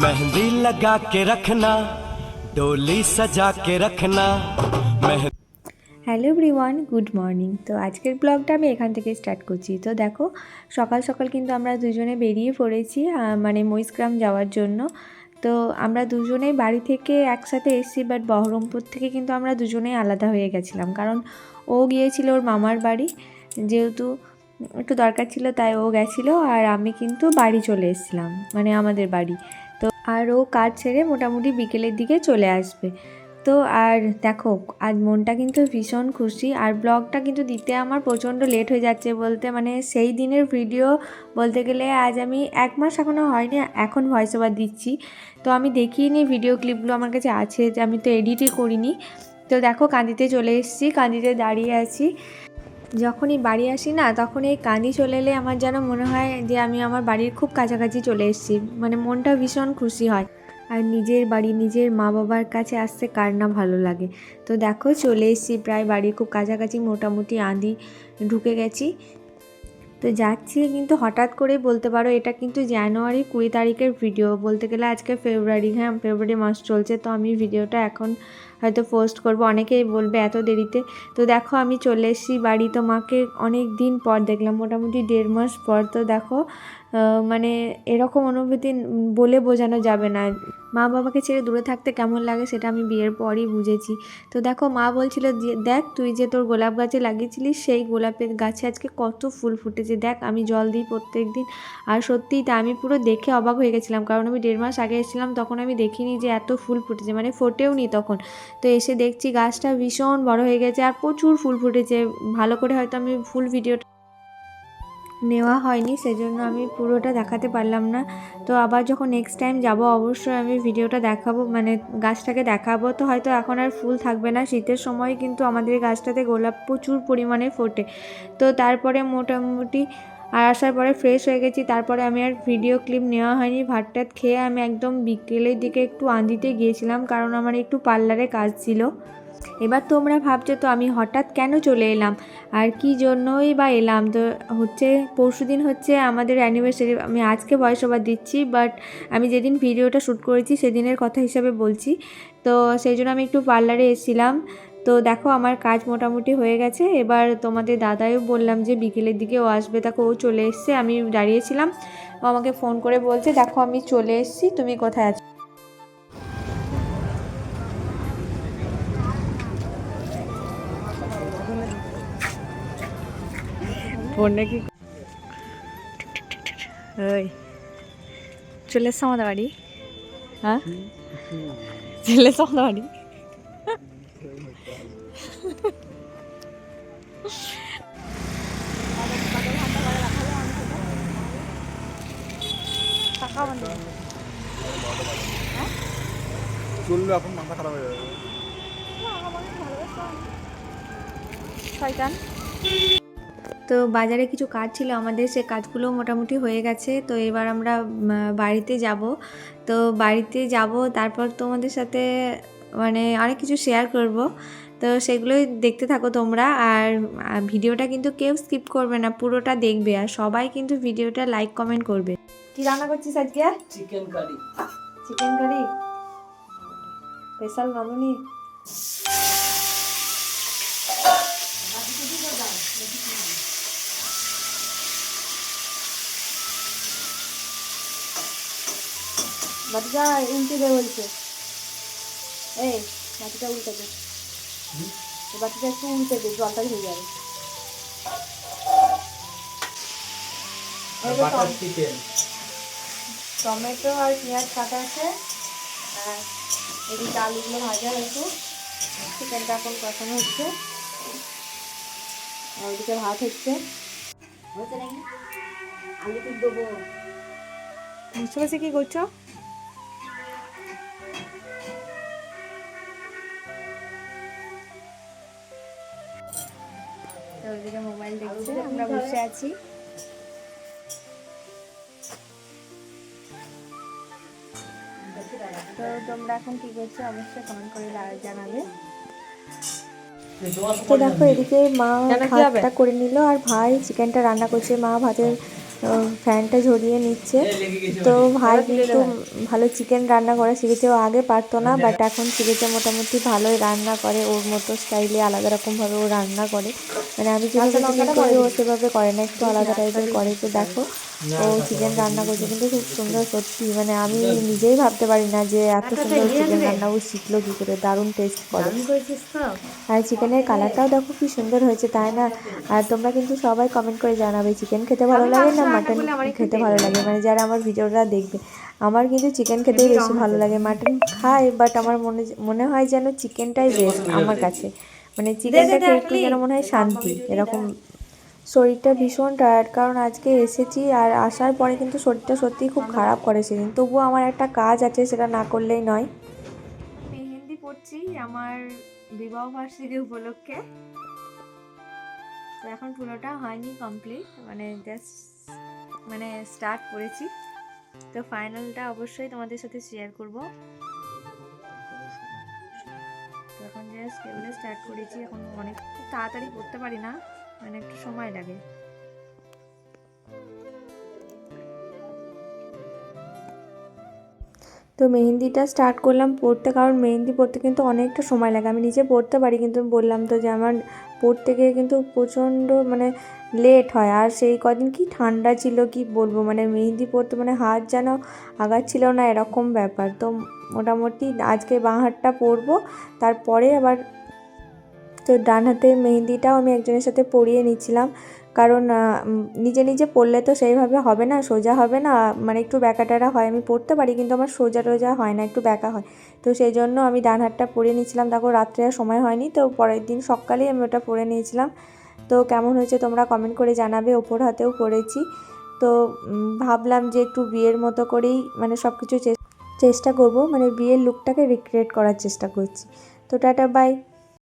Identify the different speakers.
Speaker 1: मेहंदी लगा के रखना डोली सजा के रखना mehndi
Speaker 2: hello everyone good morning তো আজকের ব্লগটা আমি এখান থেকে স্টার্ট করছি তো দেখো সকাল সকাল কিন্তু আমরা দুজনে বেরিয়ে পড়েছি আহ, মানে মহিষগ্রাম যাওয়ার জন্য তো আমরা দুজনেই বাড়ি থেকে একসাথে এসেছি বাট বহরমপুর থেকে কিন্তু আমরা দুজনেই আলাদা হয়ে গেছিলাম কারণ ও গিয়েছিল ওর মামার বাড়ি যেহেতু একটু দরকার ছিল তাই ও গেছিলো আর আমি কিন্তু বাড়ি চলে এসেছিলাম মানে আমাদের বাড়ি তো আর ও কাজ ছেড়ে মোটামুটি বিকেলের দিকে চলে আসবে। তো আর দেখো, আজ মনটা কিন্তু ভীষণ খুশি। আর ব্লগটা কিন্তু দিতে আমার প্রচণ্ড লেট হয়ে যাচ্ছে বলতে মানে সেই দিনের ভিডিও বলতে গেলে আজ আমি এক মাস এখনও হয়নি, এখন ভয়েস ওভার দিচ্ছি। তো আমি দেখিনি ভিডিও ক্লিপগুলো আমার কাছে আছে যে আমি তো এডিটই করিনি। তো দেখো, কাঁদিতে চলে এসেছি, কাঁদিতে দাঁড়িয়ে আছি। যখনই বাড়ি আসি না তখন এই কাঁদি চলে এলে আমার যেন মনে হয় যে আমি আমার বাড়ির খুব কাছাকাছি চলে এসেছি। মানে মনটা ভীষণ খুশি হয়। আর নিজের বাড়ি, নিজের মা বাবার কাছে আসতে কার না ভালো লাগে। তো দেখো, চলে এসেছি প্রায় বাড়ির খুব কাছাকাছি, মোটামুটি আঁধি ঢুকে গেছি। তো যাচ্ছি কিন্তু হঠাৎ করে বলতে পারো, এটা কিন্তু জানুয়ারি কুড়ি তারিখের ভিডিও। বলতে গেলে আজকে ফেব্রুয়ারি হ্যাঁ ফেব্রুয়ারি মাস চলছে, তো আমি ভিডিওটা এখন হয়তো পোস্ট করব। অনেকেই বলবে এত দেরিতে। তো দেখো আমি চলে এসেছি বাড়ি। তো মাকে অনেক দিন পর দেখলাম, মোটামুটি দেড় মাস পর। তো দেখো মানে এরকম অনুভূতি বলে বোঝানো যাবে না। মা বাবাকে ছেড়ে দূরে থাকতে কেমন লাগে সেটা আমি বিয়ের পরই বুঝেছি। তো দেখো, মা বলছিল দেখ, তুই যে তোর গোলাপ গাছে লাগিয়েছিলিস, সেই গোলাপের গাছে আজকে কত ফুল ফুটেছে। দেখ, আমি জল দিই প্রত্যেক দিন। আর সত্যিই তা আমি পুরো দেখে অবাক হয়ে গেছিলাম। কারণ আমি দেড় মাস আগে এসেছিলাম, তখন আমি দেখিনি যে এত ফুল ফুটেছে। মানে ফোটেও নি তখন। তো এসে দেখছি গাছটা ভীষণ বড় হয়ে গেছে আর প্রচুর ফুল ফুটেছে। ভালো করে হয়তো আমি ফুল ভিডিওটা নেওয়া হয়নি, সেজন্য আমি পুরোটা দেখাতে পারলাম না। তো আবার যখন নেক্সট টাইম যাব, অবশ্যই আমি ভিডিওটা দেখাবো মানে গাছটাকে দেখাবো। তো হয়তো এখন আর ফুল থাকবে না, শীতের সময় কিন্তু আমাদের গাছটাতে গোলাপ প্রচুর পরিমাণে ফোটে। তো তারপরে মোটামুটি আর আসার পরে ফ্রেশ হয়ে গেছি। তারপরে আমি আর ভিডিও ক্লিপ নেওয়া হয়নি। ভাতটাত খেয়ে আমি একদম বিকেলের দিকে একটু আন্দিতে গিয়েছিলাম, কারণ আমার একটু পার্লারে কাজ ছিল। এবার তোমরা ভাবছ, তো আমি হঠাৎ কেন চলে এলাম? আর কি জন্যই বা এলাম? তো হচ্ছে পরশু দিন হচ্ছে আমাদের অ্যানিভার্সারি আমি আজকে ভয়েস ওভার দিচ্ছি বাট আমি যেদিন ভিডিওটা শ্যুট করেছি, সেদিনের কথা হিসাবে বলছি। তো সেই জন্য আমি একটু পার্লারে এসেছিলাম। তো দেখো আমার কাজ মোটামুটি হয়ে গেছে। এবার তোমাদের দাদাইও বললাম যে বিকেলের দিকে ও আসবে। দেখো ও চলে এসছে আমি দাঁড়িয়েছিলাম। ও আমাকে ফোন করে বলছে দেখো আমি চলে এসেছি তুমি কোথায় আছো? ফোনটা কি ওই চলে এসছো আমাদের বাড়ি? হ্যাঁ? চলে এসছো আমাদের বাড়ি?
Speaker 3: এখন, মাথা খারাপ হয়ে যাবে।
Speaker 2: তো বাজারে কিছু কাজ ছিল, আমাদের সে কাজগুলো মোটামুটি হয়ে গেছে। তো এবার আমরা বাড়িতে যাব। তো বাড়িতে যাব, তারপর তোমাদের সাথে মানে অনেক কিছু শেয়ার করব। তো সেগুলোই দেখতে থাকো তোমরা। আর ভিডিওটা কিন্তু কেউ স্কিপ করবে না পুরোটা দেখবে। আর সবাই কিন্তু ভিডিওটা লাইক কমেন্ট করবে। কি রান্না করছিস আজকে?
Speaker 4: Chicken curry
Speaker 2: chicken curry special Radhuni বাটিটা উল্টে দে বলছে। এই বাটিটা উল্টে দে। বাটিটা একটু উল্টে দে জলটা হয়ে যাবে। টমেটো আর পেঁয়াজ কাটা আছে। আর এদিকে আলুগুলো ভাজা হয়েছে। চিকেনটা এখন কষানো হচ্ছে। আর ওদিকে ভাত হচ্ছে। আলু তো দেবো। বুঝতে পারছি কি করছ? তো মোবাইল দেখছে আমরা বসে আছি। তো তোমরা এখন কি করছ অবশ্যই কমেন্ট করে জানাবে। তো দেখো এদিকে মা ভাতটা করে নিল আর ভাই চিকেনটা রান্না করছে। মা ভাতের ফ্যানটা ঝরিয়ে নিচ্ছে। তো ভাই কিন্তু ভালো চিকেন রান্না করে শিখেছে ও আগে পারতো না বাট এখন শিখেছে মোটামুটি ভালোই রান্না করে ওর মতো স্টাইলে আলাদা রকমভাবে ও রান্না করে। মানে আমি যেভাবে করি ও সেভাবে করে না একটু আলাদা টাইপের করে। তো দেখো ও চিকেন রান্না করছে কিন্তু খুব সুন্দর সত্যি মানে আমি নিজেই ভাবতে পারি না যে এত সুন্দর চিকেন রান্না ও শিখলো কী করে দারুণ টেস্ট করে। আর চিকেনের কালারটাও দেখো কি সুন্দর হয়েছে তাই না? আর তোমরা কিন্তু সবাই কমেন্ট করে জানাবে চিকেন খেতে ভালো লাগে না মাটন খেতে ভালো লাগে? মানে যারা আমার ভিডিওটা দেখবে আমার কিন্তু চিকেন খেতেই বেশি ভালো লাগে। মাটন খাই বাট আমার মনে মনে হয় যেন চিকেনটাই বেস্ট আমার কাছে। মানে চিকেনটা খেয়ে একটু যেন মনে হয় শান্তি এরকম শরীরটা ভীষণ টায়ার্ড কারণ আজকে এসেছি আর আসার পরে কিন্তু শরীরটা সত্যিই খুব খারাপ করে সেদিন। তবুও আমার একটা কাজ আছে, সেটা না করলেই নয়। মেহেন্দি পড়ছি আমার বিবাহ বার্ষিকী উপলক্ষে। তো এখন পুরোটা হয়নি কমপ্লিট মানে জাস্ট মানে স্টার্ট করেছি। তো ফাইনালটা অবশ্যই তোমাদের সাথে শেয়ার করব। তো এখন জাস্ট এগুলো স্টার্ট করেছি, এখন অনেক তাড়াতাড়ি করতে পারি না। মানে একটু সময় লাগে। তো মেহেন্দিটা স্টার্ট করলাম পড়তে, কারণ মেহেন্দি পড়তে কিন্তু অনেকটা সময় লাগে। আমি নিজে পড়তে পারি, কিন্তু বললাম তো যে আমার পড়তে গিয়ে কিন্তু প্রচণ্ড মানে লেট হয়। আর সেই কদিন কি ঠান্ডা ছিল, কি বলব? মানে মেহেন্দি পড়তে মানে হাত যেন আগাচ্ছিল না, এরকম ব্যাপার। তো মোটামুটি আজকে বাঁ হাতটা পরবো তারপরে আবার তো ডান হাতে মেহেন্দিটাও আমি একজনের সাথে পরিয়ে নিচ্ছিলাম। কারণ নিজে নিজে পড়লে তো সেইভাবে হবে না, সোজা হবে না। মানে একটু ব্যাকাটারা হয়, আমি পড়তে পারি কিন্তু আমার সোজা টোজা হয় না, একটু ব্যাকা হয়। তো সেই জন্য আমি ডান হাতটা পরিয়ে নিয়েছিলাম তারপর রাত্রে আর সময় হয়নি, তো পরের দিন সকালেই আমি ওটা পরে নিয়েছিলাম। তো কেমন হয়েছে তোমরা কমেন্ট করে জানাবে, ওপর হাতেও পরেছি। তো ভাবলাম যে একটু বিয়ের মতো করেই মানে সব কিছু চেষ্টা করব। মানে বিয়ের লুকটাকে রিক্রিয়েট করার চেষ্টা করছি। তো টাটা বাই